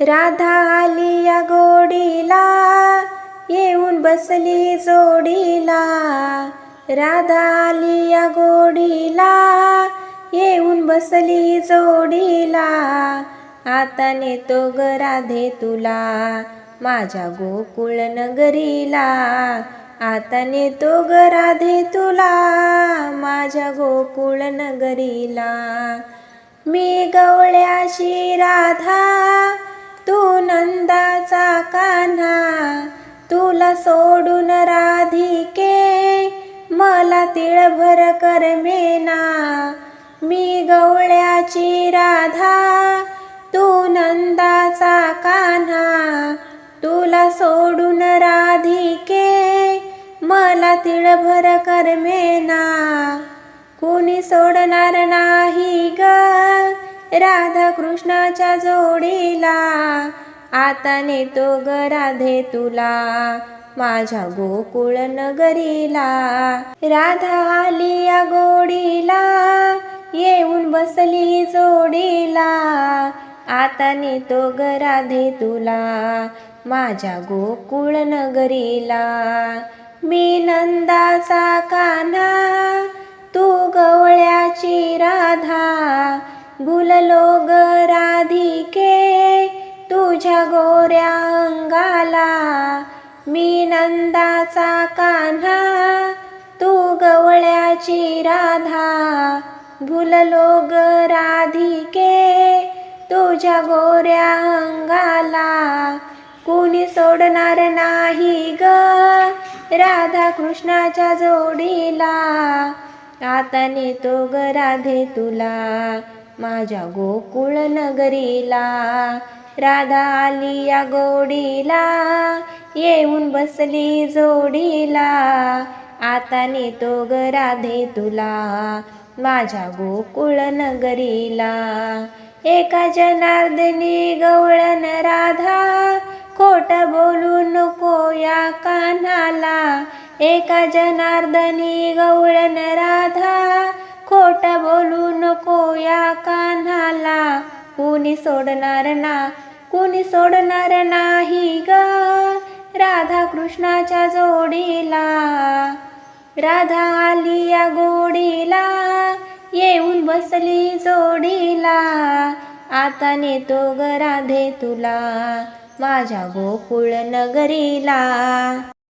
राधा आली या गोडीला येऊन बसली जोडीला. राधा आली या गोडीला येऊन बसली जोडीला. आता नेतो ग राधे तुला माझ्या गोकुळ नगरीला. आता नेतो ग राधे तुला माझ्या गोकुळ नगरीला. मी गवळ्याशी राधा नंदाचा कान्हा तुला सोडून राधिके मला तिळभर करमेना मी गवळ्याची राधा तू नंदाचा कान्हा तुला सोडून राधिके मला तिळभर करमेना कुणी सोडणार नाही ग राधा कृष्णाच्या जोडीला आता नेतो ग राधे तुला. माझ्या गोकुळ नगरीला. राधा आली या गोडीला. येऊन बसली जोडीला. आता नेतो ग राधे तुला. माझ्या गोकुळ नगरीला. मी नंदाचा कान्हा. तू गवळ्याची राधा. भुललो ग तुझ्या गोऱ्या अंगाला मी नंदाचा कान्हा. तू गवळ्याची राधा भुललो ग राधिके. तुझ्या गोऱ्या अंगाला कुणी सोडणार नाही ग. राधा कृष्णाच्या जोडीला आता नेतो ग राधे तुला माझ्या गोकुळ नगरीला. राधा आली या गोडीला येऊन बसली जोडीला. आता नेतो ग राधे तुला माझ्या गोकुळ नगरीला. एका जनार्दनी गवळण राधा खोट बोलू नको या कान्हाला एका जनार्दनी गवळण राधा खोट बोलू नको या कानाला. कुणी सोडणार ना कुणी सोडणार नाही ग. राधा कृष्णाच्या जोडीला. राधा आली या गोडीला. येऊन बसली जोडीला. आता नेतो ग राधे तुला. माझ्या गोकुळ नगरीला.